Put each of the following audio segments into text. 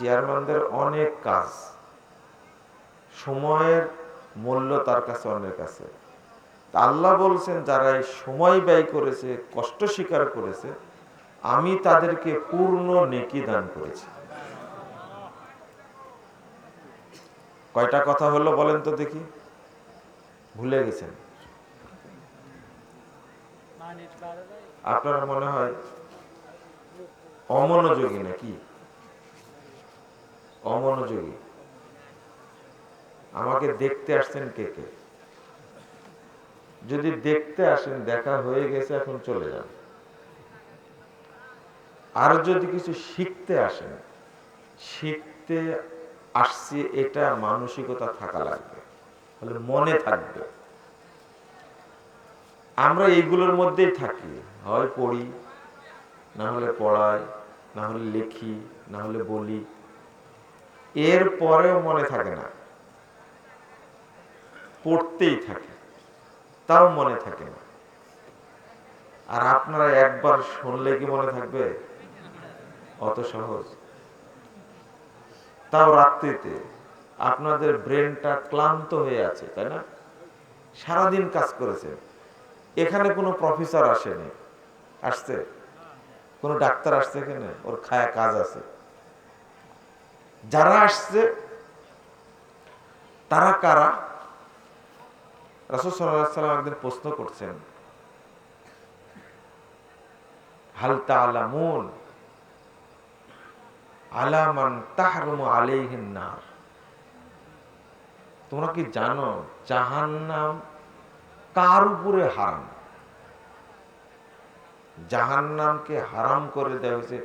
চেয়ারম্যানদের অনেক কাজ। সময়ের মূল্য তার কাছে অনেক আছে। আল্লাহ বলছেন যারা এই সময় ব্যয় করেছে, কষ্ট স্বীকার করেছে, আমি তাদেরকে পূর্ণ নেকি দান করেছি। কয়টা কথা হলো বলেন তো দেখি। ভুলে গেছেন। আপনার মনে হয় অমনোযোগী নাকি? অমনোযোগী। আমাকে দেখতে আসছেন কে কে? যদি দেখতে আসেন, দেখা হয়ে গেছে, এখন চলে যান। আর যদি কিছু শিখতে আসেন, শিখতে আসছি, এটা মানসিকতা থাকা লাগবে, তাহলে মনে থাকবে। আমরা এইগুলোর মধ্যেই থাকি, হয় পড়ি, না হলে পড়াই, না হলে লেখি, না হলে বলি। এর পরেও মনে থাকে না। পড়তেই থাকে, তাও মনে থাকে না। আর আপনারা একবার শুনলে কি মনে থাকবে? অত সহজ। তাও রাত্রিতে আপনাদের ব্রেনটা ক্লান্ত হয়ে আছে, তাই না? সারাদিন কাজ করেছে এখানে কোনো প্রফেসর আসেনি। আসছে? কোনো ডাক্তার আসছে এখানে? ওর খায়া কাজ আছে। যারা আসছে, তারা কারা? রাসুল সাল্লাম একদিন প্রশ্ন করছেন, হাল তালামুন আলামান তাহরুম আলাইহিন নার? তোমরা কি জানো, জাহান্নাম কার উপরে হারাম? জাহান্নামকে হারাম করে দেওয়া হয়েছে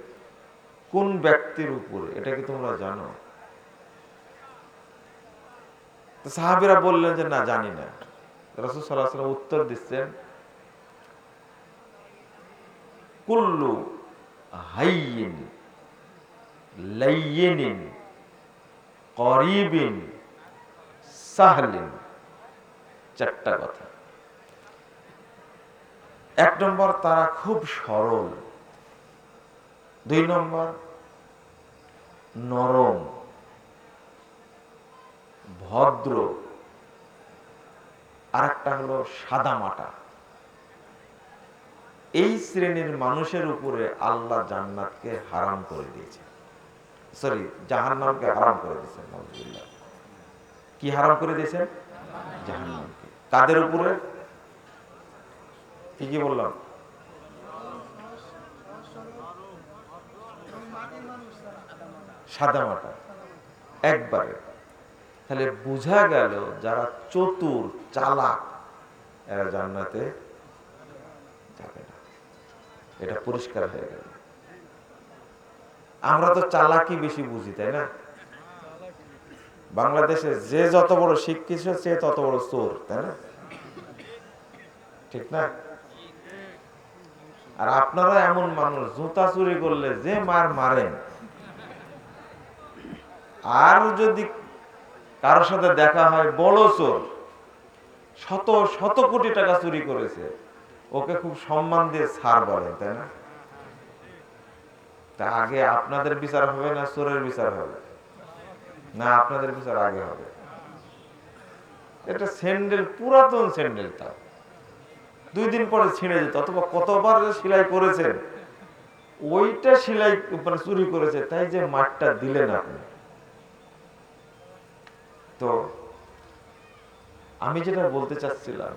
কোন ব্যক্তির উপরে? এটা কি তোমরা জানো? সাহাবিরা বললেন যে, না, জানি না। রসুল উত্তর দিচ্ছেন, কুল্লু চারটা কথা। এক নম্বর, তারা খুব সরল। দুই নম্বর নরম, ভদ্র। আর একটা হলো সাদা মাটা। এই শ্রেণির মানুষের উপরে আল্লাহ জান্নাতকে হারাম করে দিয়েছে সরি জাহান্নামকে হারাম করে দিয়েছেন, নাউজুবিল্লাহ। কি হারাম করে দিয়েছেন? জাহান্নামকে। কাদের উপরে? কি কি বললাম। সাদা মাটা। একবারে। তাহলে বোঝা গেল যারা চতুর, চালাক, এরা জান্নাতে যাবে না। এটা পরিষ্কার হয়ে গেল। আমরা তো চালাকি বেশি বুঝি, তাই না? বাংলাদেশে যে যত বড় শিক্ষিত, সে তত বড় চোর, তাই না? ঠিক না? আর আপনারা এমন মানুষ, জুতা চুরি করলে যে মার মারেন আর যদি কারোর সাথে দেখা হয় বড় চোর, শত শত কোটি টাকা চুরি করেছে, ওকে খুব সম্মান দিয়ে ছাড় বলেন, তাই না? তা আগে আপনাদের বিচার হবে না চোরের বিচার হবে? না, আপনাদের বিচার আগে হবে। এটা স্যান্ডেল, পুরাতন স্যান্ডেল তা। দুই দিন পরে ছিঁড়ে যেত, অথবা কতবার যে সেলাই করেছেন, ওইটা সেলাই মানে চুরি করেছে, তাই যে মাঠটা দিলেন আপনি। তো আমি যেটা বলতে চাচ্ছিলাম,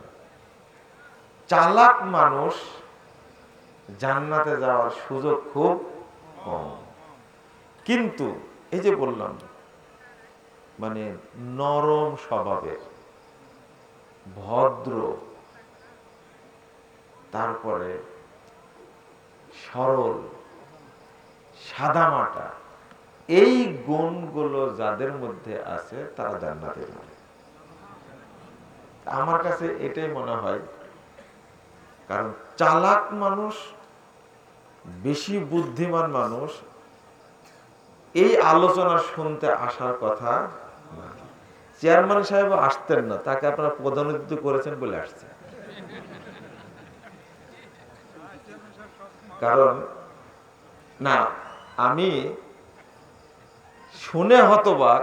চালাক মানুষ জান্নাতে যাওয়ার সুযোগ খুব কম। কিন্তু এই যে বললাম মানে নরম স্বভাবের, ভদ্র, তারপরে সরল, সাদামাটা এই গুণগুলো যাদের মধ্যে আছে, তারা জান্নাতে যাবে। আমার কাছে এটাই মনে হয়, কারণ চালাক মানুষ, বেশি বুদ্ধিমান মানুষ, এই আলোচনা শুনতে আসার কথা চেয়ারম্যান সাহেব আসতেন না, তাকে আপনারা প্রধানিধিত্ব করেছেন বলে আসছে। কারণ, না, আমি শুনে হতবাক,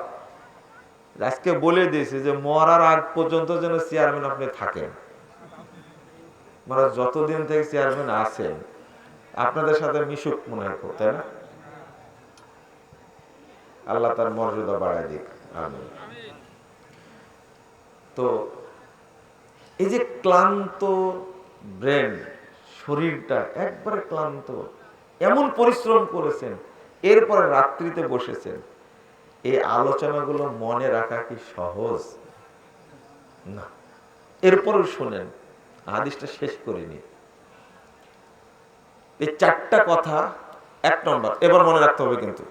আজকে বলে দিয়েছে যে মরার আগ পর্যন্ত যেন চেয়ারম্যান আপনি থাকেন। মানে যতদিন থেকে চেয়ারম্যান আছেন, আপনাদের সাথে মিশুক মনে হয় তাই না? আল্লাহ তার মর্যাদা বাড়ায় দিক, আমিন। তো এই যে ক্লান্ত ব্রেন, শরীরটা একবারে ক্লান্ত, এমন পরিশ্রম করেছেন, এরপরে রাত্রিতে বসেছেন এই আলোচনাগুলো মনে রাখা কি সহজ? না। এরপরও শোনেন, হাদিসটা শেষ করিনি এই চারটা কথা এক নম্বর, এবার মনে রাখতে হবে কিন্তু।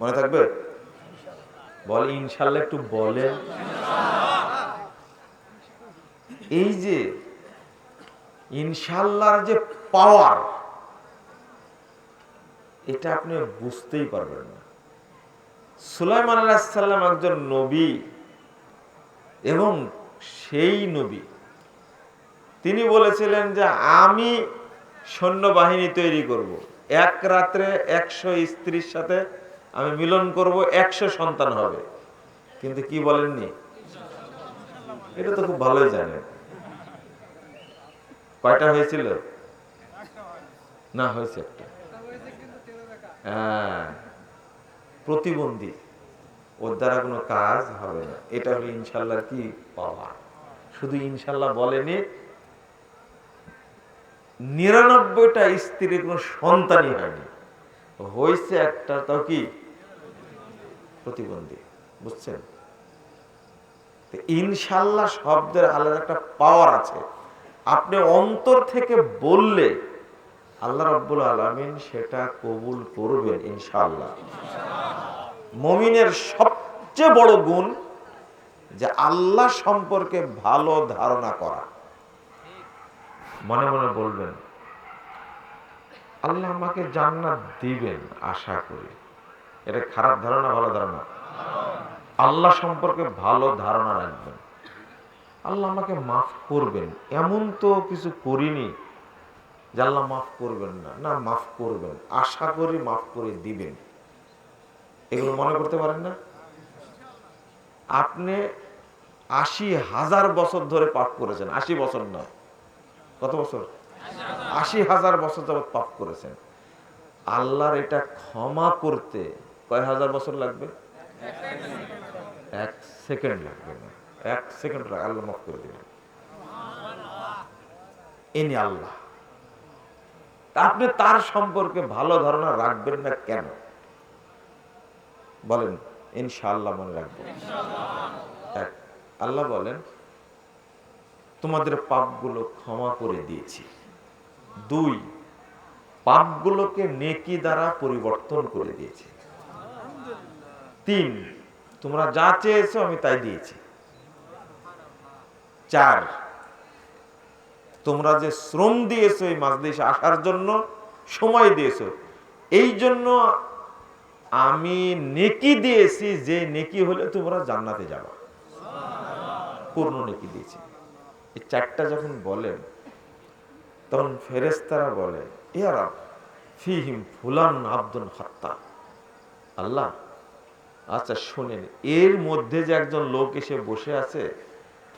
মনে থাকবে? বল, ইনশাল্লাহ একটু বলেন। এই যে, ইনশাল্লাহর যে পাওয়ার এটা আপনি বুঝতেই পারবেন না। সুলাইমান আলাহিসাল্লাম একজন নবী এবং সেই নবী। তিনি বলেছিলেন যে, আমি সৈন্যবাহিনী তৈরি করব। এক রাত্রে একশো স্ত্রীর সাথে আমি মিলন করব, একশো সন্তান হবে। কিন্তু কি বলেননি? এটা তো খুব ভালোই জানেন। কয়টা হয়েছিল? না, হয়েছে একটা। হ্যাঁ। প্রতিবন্ধী, ওর দ্বারা কোনো কাজ হবে না। এটা হলো ইনশাল্লাহ কি পাওয়া। শুধু ইনশাল্লাহ বলেনি, নিরানব্বইটা স্ত্রীর কোনো সন্তানই হয়নি। হয়েছে একটা, তাও কি? প্রতিবন্ধী, বুঝছেন? ইনশাল্লাহ শব্দের আলাদা একটা পাওয়ার আছে। আপনি অন্তর থেকে বললে, আল্লাহ রব্বুল আলমিন সেটা কবুল করবেন ইনশাল্লাহ। মমিনের সবচেয়ে বড় গুণ যে আল্লাহ সম্পর্কে ভালো ধারণা করা। মনে মনে বলবেন, আল্লাহ আমাকে জান্নাত দিবেন আশা করি। এটা খারাপ ধারণা, ভালো ধারণা? আল্লাহ সম্পর্কে ভালো ধারণা রাখবেন। আল্লাহ আমাকে মাফ করবেন। এমন তো কিছু করিনি যে আল্লাহ মাফ করবেন না। না, মাফ করবেন। আশা করি মাফ করে দিবেন। এগুলো মনে করতে পারেন না? আপনি আশি হাজার বছর ধরে পাপ করেছেন। আশি বছর নয়। কত বছর? আশি হাজার বছর যাবৎ পাপ করেছেন। আল্লাহর এটা ক্ষমা করতে কয় হাজার বছর লাগবে? এক সেকেন্ড লাগবে। না এক সেকেন্ড লাগবে। আল্লাহ মাফ করে দিবেন। ইনি আল্লাহ। আপনি তার সম্পর্কে ভালো ধারণা রাখবেন না কেন? বলেন, ইনশাআল্লাহ মনে রাখব। আল্লাহ বলেন, তোমাদের পাপগুলো ক্ষমা করে দিয়েছি। দুই, পাপগুলোকে নেকি দ্বারা পরিবর্তন করে দিয়েছি। তিন, তোমরা যা চেয়েছো আমি তাই দিয়েছি। চার, তোমরা যে শ্রম দিয়েছ এই মাজলিসে আসার জন্য, সময় দিয়েছ, এই জন্য আমি নেকি দিয়েছি, যে নেকি হলে তোমরা জান্নাতে যাবা। পূর্ণ নেকি দিয়েছি। এই চারটা যখন বলেন, তখন ফেরেস্তারা বলে ফিহিম ফুলান আব্দুল হত্যা আল্লাহ আচ্ছা শোনেন, এর মধ্যে যে একজন লোক এসে বসে আছে,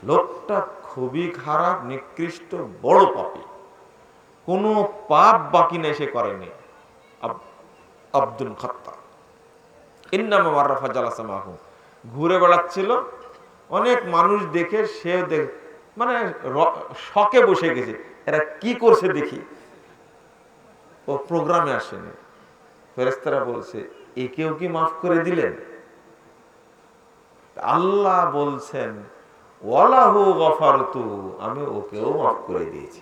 লোকটা খুবই খারাপ, নিকৃষ্ট, বড় পাপী। কোনো পাপ বাকি নেই সে করেনি, আব- আব্দুল খাত্তা ইন্নামা মাররাফা জালাসা মাহু। ঘুরে বেড়াচ্ছিল। অনেক মানুষ দেখে সে দেখ মানে শকে বসে গেছে। এরা কি করছে দেখি। ও প্রোগ্রামে আসেনি। ফেরেস্তারা বলছে, একেও কি মাফ করে দিলেন? আল্লাহ বলছেন, ওয়ালাহু গফারতু। আমি ওকেও মাফ করে দিয়েছি।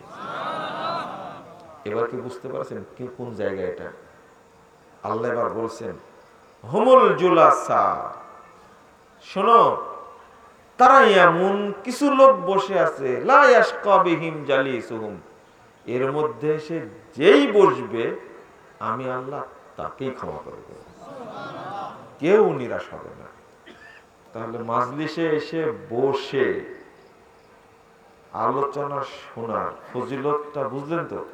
এবার কি বুঝতে পারছেন কি, কোন জায়গা এটা? আল্লাহ এবার বলছেন হুমুল জুলাসা। শোনো, তারা এমন কিছু লোক বসে আছে, লা ইয়াশকা বিহিম জালিসুহুম। এর মধ্যে সে যেই বসবে, আমি আল্লাহ তাকেই ক্ষমা করে দেব। কেউ নিরাশ হবে না। তাহলে মাজলিসে এসে বসে আলোচনা শোনার ফজিলতটা বুঝলেন তো?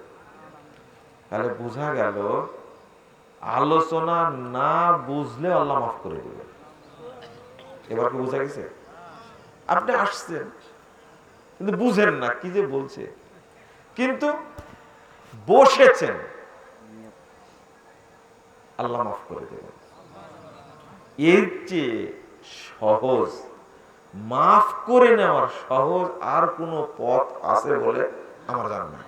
তাহলে বোঝা গেল আলোচনা না বুঝলে আল্লাহ মাফ করে দেবে এবার কি বোঝা গেছে? আপনি আসছেন, কিন্তু বুঝেন না কি যে বলছে। কিন্তু বসেছেন। আল্লাহ মাফ করে দেবেন। এর চেয়ে সহজ, মাফ করে নেওয়ার সহজ আর কোনো পথ আছে বলে আমার জানা নাই।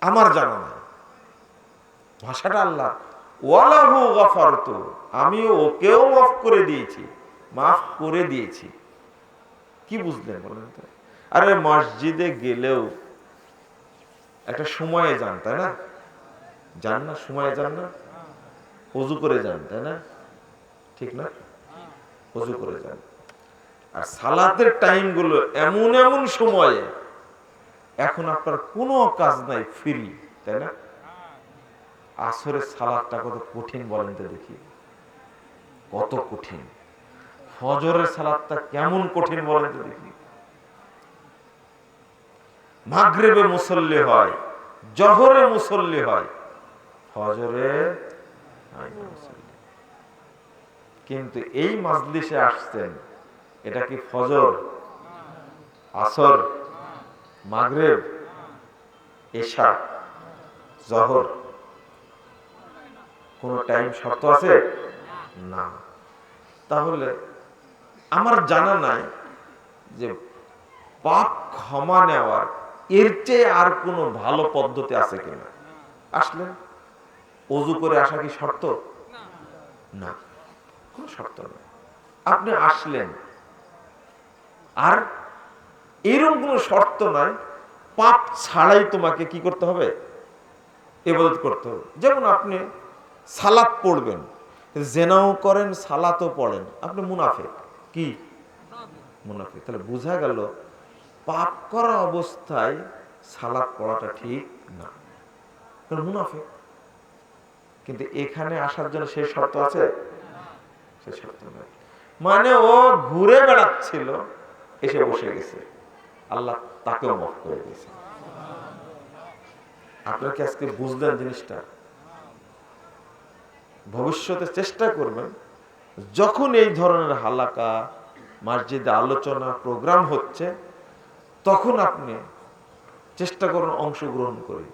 আমার জানা নাই। ভাষাটা আল্লাহ ওয়ালাহু গাফারতু আমি ওকেও মাফ করে দিয়েছি। মাফ করে দিয়েছি। কি বুঝলেন বলেন আরে মসজিদে গেলেও একটা সময়ে যান, তাই না? যান না, সময়ে যান না। অজু করে যান, তাই না? ঠিক না? অজু করে যান। আর সালাতের টাইমগুলো এমন এমন সময়ে এখন আপনার কোনো কাজ নাই, ফ্রি, তাই না? আসরের সালাদটা কত কঠিন বলেন তো দেখি। কত কঠিন। ফজরের সালাদটা কেমন কঠিন বলেন তো দেখি। মাগরেবে মুসল্লি হয়, জহরে মুসল্লি হয়। ফজরে কিন্তু এই মাজলিসে আসছেন, এটা কি ফজর? আসর? মাগরেব? এশা? জহর? কোন টাইম শর্ত আছে? না। তাহলে আমার জানা নাই যে পাপ ক্ষমা নেওয়ার এর চেয়ে আর কোনো ভালো পদ্ধতি আছে কিনা। আসলেন? অজু করে আসা কি শর্ত? না কোনো শর্ত নেই। আপনি আসলেন। আর এরকম কোনো শর্ত নয় পাপ ছাড়াই তোমাকে কি করতে হবে? এবাদত করতে হবে। যেমন আপনি সালাত পড়বেন। জেনাও করেন, সালাতও পড়েন। আপনি মুনাফে কি? মুনাফে তাহলে বোঝা গেল, পাপ করা অবস্থায় সালাত পড়াটা ঠিক না। মুনাফে কিন্তু এখানে আসার জন্য সেই শর্ত আছে? সেই শর্ত নাই। মানে ও ঘুরে বেড়াচ্ছিল, এসে বসে গেছে। আল্লাহ তাকেও মাফ করে দিয়েছে। আপনার কি আজকে বুঝলেন জিনিসটা? ভবিষ্যতে চেষ্টা করবেন যখন এই ধরনের হালাকা মসজিদে আলোচনা প্রোগ্রাম হচ্ছে তখন আপনি চেষ্টা করুন অংশগ্রহণ করে।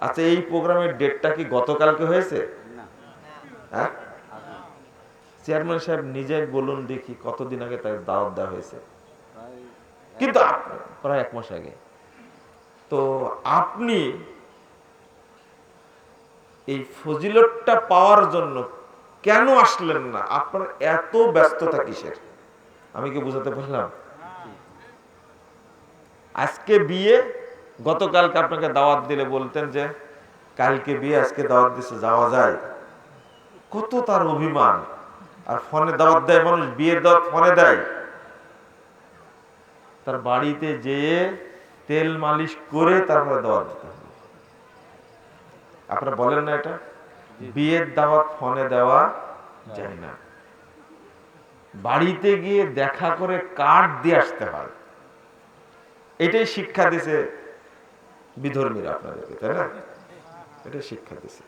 আচ্ছা এই প্রোগ্রামের ডেটটা কি গতকালকে হয়েছে? হ্যাঁ? চেয়ারম্যান সাহেব নিজে বলুন দেখি কতদিন আগে তাকে দাওয়াত দেওয়া হয়েছে। কিন্তু প্রায় এক মাস আগে। তো আপনি এই ফজিলতটা পাওয়ার জন্য কেন আসলেন না? আপনার এত ব্যস্ততা কিসের? আমি কি বুঝাতে পারলাম? আজকে বিয়ে, গতকালকে আপনাকে দাওয়াত দিলে বলতেন যে, কালকে বিয়ে, আজকে দাওয়াত দিছে, যাওয়া যায়। কত তার অভিমান। আর ফোনে দাওয়াত দেয় মানুষ, বিয়ের দাওয়াত ফোনে দেয়। তার বাড়িতে যেয়ে তেল মালিশ করে তারপরে দাওয়াত দিতে আপনারা বলেন না এটা? বিয়ের দাওয়াত ফোনে দেওয়া যায় না। বাড়িতে গিয়ে দেখা করে কার্ড দিয়ে আসতে হয়। এটাই শিক্ষা দিছে বিধর্মীরা আপনাদেরকে, তাই না? এটাই শিক্ষা দিছে।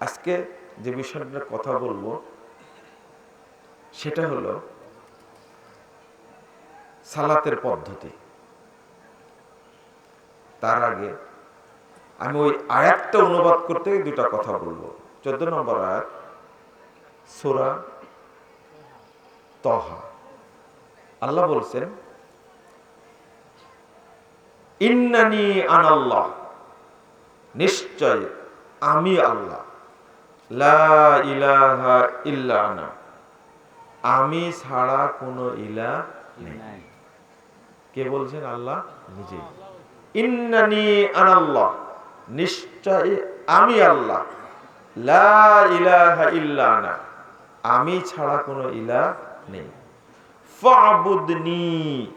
আজকে যে বিষয়টা কথা বলব, সেটা হলো সালাতের পদ্ধতি। তার আগে আমি ওই আয়াতটা অনুবাদ করতে দুটা কথা বলব। চোদ্দ নম্বর আয়াত সোরা তহা। আল্লাহ বলছেন ইন্নানি আনাল্লাহ নিশ্চয় আমি আল্লাহ। লা ইলাহা ইল্লা আনা। আমি ছাড়া কোনো ইলা নেই। কে বলছেন? আল্লাহ নিজে ইন্নানি আনাল্লাহ নিশ্চয় আমি আল্লাহ। লা ইলাহা ইল্লা আমি ছাড়া কোনো ইলা নেই। ফাবুদনি।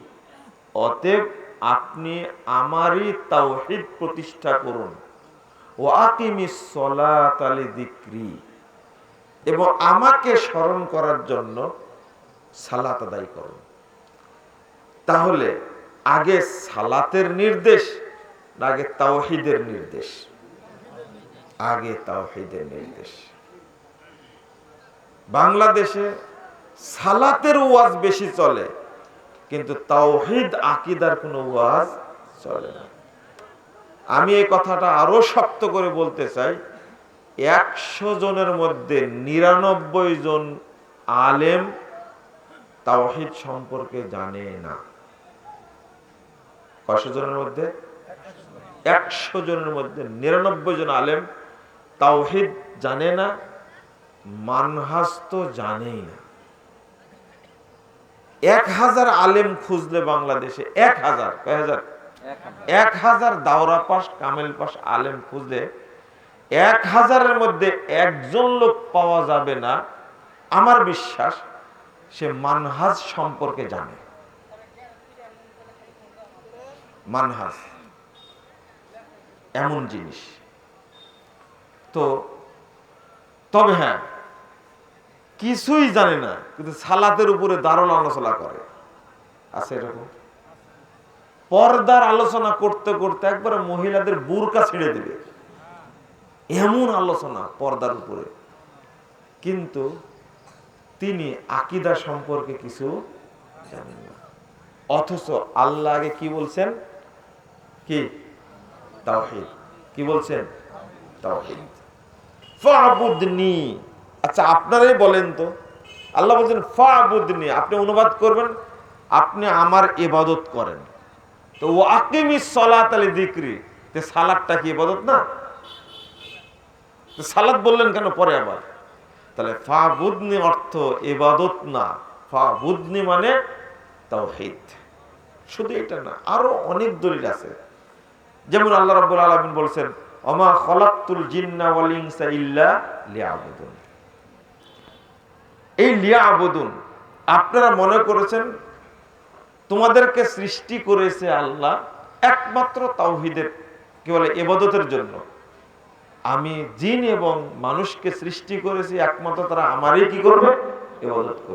অতএব আপনি আমারই তাওহীদ প্রতিষ্ঠা করুন। ও আকিমিস সলাত আলি দিক্রি এবং আমাকে স্মরণ করার জন্য সালাত আদায় করুন। তাহলে আগে সালাতের নির্দেশ আগে তাওহিদের নির্দেশ। আগে তাওহিদের নির্দেশ। বাংলাদেশে সালাতের ওয়াজ বেশি চলে, কিন্তু তাওহিদ আকিদার কোনো ওয়াজ চলে না। আমি এই কথাটা আরও শক্ত করে বলতে চাই, একশো জনের মধ্যে নিরানব্বই জন আলেম তাওহিদ সম্পর্কে জানে না। কয়শো জনের মধ্যে? একশো জনের মধ্যে নিরানব্বই জন আলেম তাওহীদ জানে না, মানহাজ তো জানেই না। এক হাজার আলেম খুঁজলে বাংলাদেশে, এক হাজার হাজার? এক হাজার দাওরা পাস কামেল পাস আলেম খুঁজলে এক হাজারের মধ্যে একজন লোক পাওয়া যাবে না। আমার বিশ্বাস, সে মানহাজ সম্পর্কে জানে। মানহাজ। এমন জিনিস। তো, তবে হ্যাঁ কিছুই জানে না, কিন্তু সালাতের উপরে দারুণ আলোচনা করে। আছে এরকম? পর্দার আলোচনা করতে করতে একবারে মহিলাদের বুরকা ছেড়ে দেবে। এমন আলোচনা পর্দার উপরে। কিন্তু তিনি আকিদা সম্পর্কে কিছু জানেন না। অথচ আল্লাহ আগে কি বলছেন? কি? তাওহীদ। কি বলছেন? তাওহীদ। ফাবুদনি। আচ্ছা আপনারাই বলেন তো। আল্লাহ বলছেন, ফাবুদনি। আপনি অনুবাদ করবেন, আপনি আমার ইবাদত করেন। তো ও আকিমি সলাত আলী দিক্রি তে সালাদটা কি ইবাদত না? তো সালাদ বললেন কেন পরে আবার? তাহলে ফাবুদনি অর্থ ইবাদত না। ফাবুদনি মানে তাওহীদ। শুধু এটা না, আরও অনেক দলিল আছে। যেমন আল্লাহ রাব্বুল আলামিন বলছেন অমা জিন্না আপনারা মনে করেছেন তোমাদেরকে সৃষ্টি করেছে আল্লাহ একমাত্র তাওহীদের, কি বলে, ইবাদতের জন্য। আমি জিন এবং মানুষকে সৃষ্টি করেছি, একমাত্র তারা আমারই কি করবে? এবাদত করবে।